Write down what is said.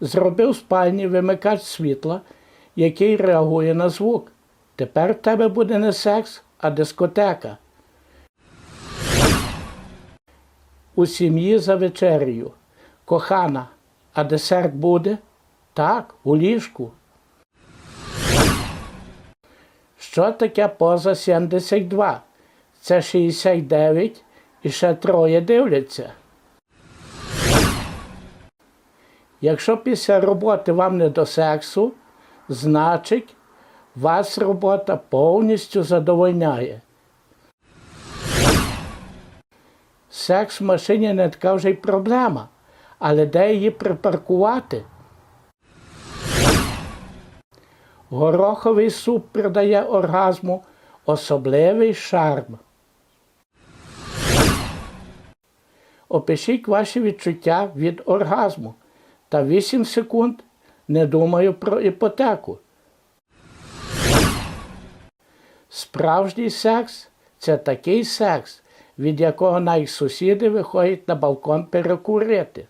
Зробив в спальні вимикач світла, який реагує на звук. Тепер в тебе буде не секс, а дискотека. У сім'ї за вечерею. Кохана, а десерт буде? Так, у ліжку. Що таке поза 72? Це 69 і ще троє дивляться. Якщо після роботи вам не до сексу, значить вас робота повністю задовольняє. Секс в машині не така вже й проблема, але де її припаркувати? Гороховий суп придає оргазму особливий шарм. Опишіть ваші відчуття від оргазму та 8 секунд не думаю про іпотеку. Справжній секс це такий секс, від якого навіть сусіди виходять на балкон перекурити.